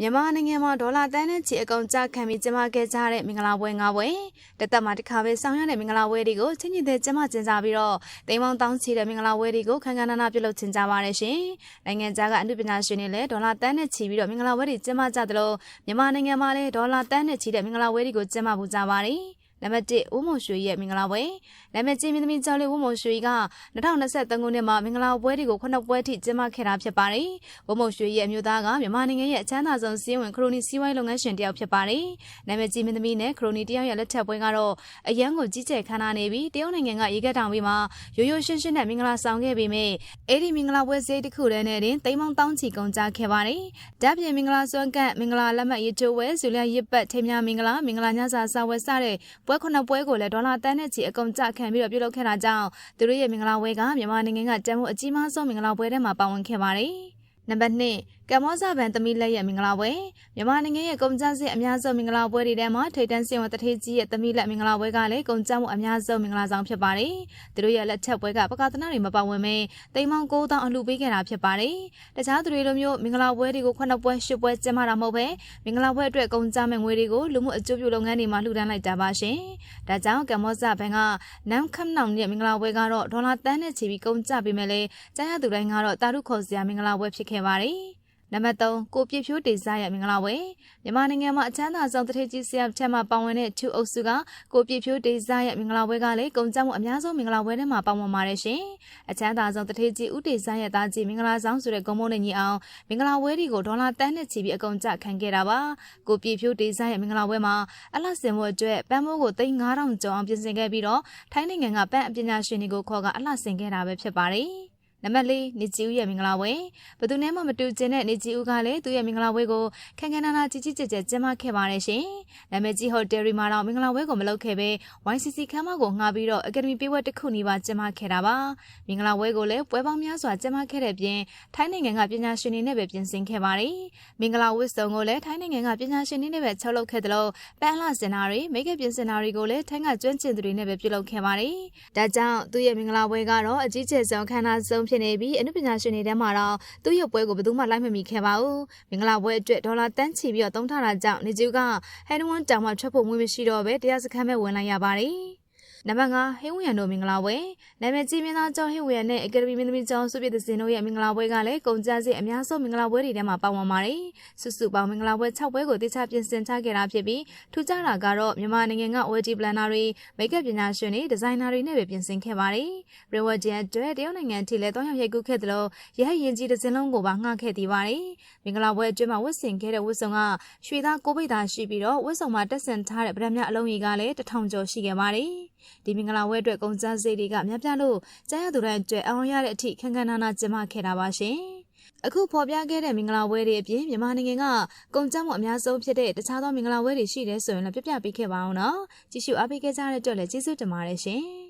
မြန်မာနိုင်ငံမှာဒေါ်လာတန်းနဲ့ချီအကုန်ကြခံပြီးကျင်းပခဲ့ကြတဲ့မင်္ဂလာပွဲ၅ပွဲတသက်မှာတစ်ခါပဲဆောင်ရတဲ့မင်္ဂလာပွဲတွေကိုချင်းချင်းတဲ့ကျင်းပကျင်းစားပြီးတော့တိမ်မောင်းတောင်းချီတဲ့မင်္ဂလာပွဲတွေကိုခန်းခန်းနာနာပြုလုပ်ချင်ကြပါတယ်ရှင်။နိုင်ငံခြားကအမှုပညာရှင်တွေလည်းဒေါ်လာတန်းနဲ့ချီပြီးတော့မင်္ဂလာပွဲတွေကျင်းပကြသလိုမြန်မာနိုင်ငံမှာလည်းဒေါ်လာတန်းနဲ့ချီတဲ့မင်္ဂလာပွဲတွေကိုကျင်းပပူကြပါတယ်။ နံပါတ်1ဦးမွန်ရွှေရဲ့မင်္ဂလာပွဲနာမည်ကြီးမင်းသမီးကျော်လေးဦးမွန်ရွှေက2023ခုနှစ်မှာမင်္ဂလာပွဲတွေကိုခုနှစ်ပွဲထိကျင်းပခဲ့တာဖြစ်ပါတယ်။ဦးမွန်ရွှေရဲ့အမျိုးသားကမြန်မာနိုင်ငံရဲ့အချမ်းသာဆုံးစီးဝင်ခရိုနီစီးပွားရေးလုပ်ငန်းရှင်တစ်ယောက်ဖြစ်ပါတယ်။နာမည်ကြီးမင်းသမီးနဲ့ခရိုနီတစ်ယောက်ရဲ့လက်ထက်ပွဲကတော့အရန်ကိုကြီးကျယ်ခမ်းနားနေပြီးတရုတ်နိုင်ငံကရေကက်တောင်ပြီးမှရိုးရိုးရှင်းရှင်းနဲ့မင်္ဂလာဆောင်ခဲ့ပေမဲ့အဲ့ဒီမင်္ဂလာပွဲစည်းတစ်ခုတည်းနဲ့တင်တိမ်မောင်းတောင်းချီကုန်ကြခဲ့ပါတယ်။ဓာတ်ပြင်မင်္ဂလာစွမ်းကန့်မင်္ဂလာလက်မှတ်ရေးထိုးဝဲဇူလရရစ်ပတ်ထိမ်းများမင်္ဂလာမင်္ဂလာညစာစာဝဲစတဲ့ပွဲခုနှစ်ပွဲကိုလည်းဒေါ်လာတန်းနဲ့ချီအကုန်ကြခံပြီးတော့ပြုလုပ်ခဲ့တာကြောင့်သူတို့ရဲ့မင်္ဂလာပွဲကမြန်မာနိုင်ငံကတန်ဖိုးအကြီးမားဆုံးမင်္ဂလာပွဲထဲမှာပါဝင်ခဲ့ပါတယ်။ နံပါတ်2ကမ္ဘောဇဗန်သမီးလက်ရဲ့မင်္ဂလာပွဲမြန်မာနိုင်ငံရဲ့ကုန်ကျစရိတ်အများဆုံးမင်္ဂလာပွဲတွေထဲမှာထိပ်တန်းစင်ဝတထေးကြီးရဲ့သမီးလက်မင်္ဂလာပွဲကလည်းကုန်ကျမှုအများဆုံးမင်္ဂလာဆောင်ဖြစ်ပါတယ်။သူတို့ရဲ့လက်ထက်ပွဲကပကသနာတွေမပါဝင်မဲတိမ်မောင်9000အလှပေးခဲ့တာဖြစ်ပါတယ်။တခြားသူတွေလိုမျိုးမင်္ဂလာပွဲတွေကိုခုနှစ်ပွဲရှစ်ပွဲကျင်းပတာမဟုတ်ပဲမင်္ဂလာပွဲအတွက်ကုန်ကျမဲ့ငွေတွေကိုလူမှုအကျိုးပြုလုပ်ငန်းတွေမှာလှူဒန်းလိုက်တာပါရှင်။ဒါကြောင့်ကမ္ဘောဇဗန်ကနမ်ခမ်နောင်ရဲ့မင်္ဂလာပွဲကတော့ဒေါ်လာတန်းနဲ့ချီပြီးကုန်ကျပေးမယ်လေကြားရသူတိုင်းကတော့တာရုခေါ်စရာမင်္ဂလာပွဲဖြစ်ခဲ့ပါတယ်။နံပါတ်3ကိုပြည့်ဖြိုးဒေဇာရဲ့မင်္ဂလာပွဲမြန်မာနိုင်ငံမှာအချမ်းသာဆုံးတထေးကြီးဆရာချက်မှပါဝင်တဲ့ချူအုပ်စုကကိုပြည့်ဖြိုးဒေဇာရဲ့မင်္ဂလာပွဲကလည်းကုန်ကြမှုအများဆုံးမင်္ဂလာပွဲထဲမှာပါဝင်ပါတယ်ရှင်အချမ်းသာဆုံးတထေးကြီးဦးဒေဇာရဲ့သားကြီးမင်္ဂလာဆောင်ဆိုတဲ့ဂုံမုံနဲ့ညီအောင်မင်္ဂလာပွဲတွေကိုဒေါ်လာတန်းနဲ့ချီပြီးအကုန်ကြခံခဲ့တာပါကိုပြည့်ဖြိုးဒေဇာရဲ့မင်္ဂလာပွဲမှာအလှဆင်မှုအတွက်ပန်းမိုးကို3000ကျော်အောင်ပြင်ဆင်ခဲ့ပြီးတော့ထိုင်းနိုင်ငံကပန်းအပညာရှင်တွေကိုခေါ်ကအလှဆင်ခဲ့တာပဲဖြစ်ပါတယ် နံပါတ်၄နေဂျီဦးရဲ့မင်္ဂလာပွဲဘယ်သူနဲ့မှမတူကျင်တဲ့နေဂျီဦးကလည်းသူ့ရဲ့မင်္ဂလာပွဲကိုခန်းခန်းနာနာကြီးကြီးကျယ်ကျယ်ကျင်းပခဲ့ပါတယ်ရှင်နာမည်ကြီးဟိုတယ်ရီမှာတော့မင်္ဂလာပွဲကိုမလုပ်ခဲ့ပဲ YCC ခမ်းမကိုငှားပြီးတော့အကယ်ဒမီပေးဝက်တစ်ခုနီးပါကျင်းပခဲ့တာပါမင်္ဂလာပွဲကိုလည်းပွဲပေါင်းများစွာကျင်းပခဲ့တဲ့ပြင်ထိုင်းနိုင်ငံကပညာရှင်တွေနဲ့ပဲပြင်ဆင်ခဲ့ပါတယ်မင်္ဂလာဝတ်စုံကိုလည်းထိုင်းနိုင်ငံကပညာရှင်တွေနဲ့ပဲချုပ်လုပ်ခဲ့တယ်လို့ပန်းလှစင်နာတွေမိတ်ကပြင်ဆင်နာတွေကိုလည်းထိုင်းကကျွမ်းကျင်သူတွေနဲ့ပဲပြုလုပ်ခဲ့ပါတယ်ဒါကြောင့်သူ့ရဲ့မင်္ဂလာပွဲကတော့အကြီးကျယ်ဆုံးခမ်းနားဆုံးဖြစ်နေပြီးအနုပညာရှင်တွေထဲမှာတော့သူ့ရုပ်ပွဲကိုဘယ်သူမှလိုက်မမီခဲ့ပါဘူးမင်္ဂလာပွဲအတွက်ဒေါ်လာတန်းချီပြီးတော့သုံးထားတာကြောင့်နေကျူကဟဲနဝန်တောင်မှထွက်ဖို့ငွေမရှိတော့ပဲတရားစခန်းပဲဝင်လိုက်ရပါတယ် နံပါတ်5ဟင်းဝရံတို့မင်္ဂလာပွဲနာမည်ကြီးမင်းသားကျော်ဟင်းဝရံနဲ့အကယ်ဒမီမင်းသမီးကျော်စုပြည့်တဲ့စင်တို့ရဲ့မင်္ဂလာပွဲကလည်းကုန်ကြစည်အများဆုံးမင်္ဂလာပွဲတွေထဲမှာပါဝင်ပါတယ်စုစုပေါင်းမင်္ဂလာပွဲ6ပွဲကိုတိကျပြင်ဆင်ထားခဲ့တာဖြစ်ပြီးထူးခြားတာကတော့မြန်မာနိုင်ငံက OD planner တွေမိတ်ကပ်ပညာရှင်တွေဒီဇိုင်နာတွေနဲ့ပဲပြင်ဆင်ခဲ့ပါတယ်ရေဝဂျန်အတွက်တရုတ်နိုင်ငံထိလည်းတောင်းရောက်ရိုက်ကူးခဲ့တယ်လို့ရဟရင်ကြီးတစ်စင်းလုံးကိုပါငှားခဲ့သေးပါတယ်မင်္ဂလာပွဲအတွင်းမှာဝတ်ဆင်ခဲ့တဲ့ဝတ်စုံကရွှေသားကိုပိတ်သားရှိပြီးတော့ဝတ်စုံမှာတက်ဆင်ထားတဲ့ဗရမ ्या အလုံးကြီးကလည်းတထောင်ကျော်ရှိခဲ့ပါတယ် ဒီမင်္ဂလာပွဲအတွက်ကုန်ကျစရိတ်တွေကများပြားလို့ကြားရသူတိုင်းအတွက်အောင်ရတဲ့အထိခန်းခန်းနာနာကျင်းပခဲ့တာပါရှင်။အခုဖော်ပြခဲ့တဲ့မင်္ဂလာပွဲတွေအပြင်မြန်မာနိုင်ငံကကုန်ကျမှုအများဆုံးဖြစ်တဲ့တခြားသောမင်္ဂလာပွဲတွေရှိတယ်ဆိုရင်လည်းပြပြပေးခဲ့ပါအောင်နော်။ကြည့်ရှုအားပေးခဲ့ကြတဲ့အတွက်လည်းကျေးဇူးတင်ပါတယ်ရှင်။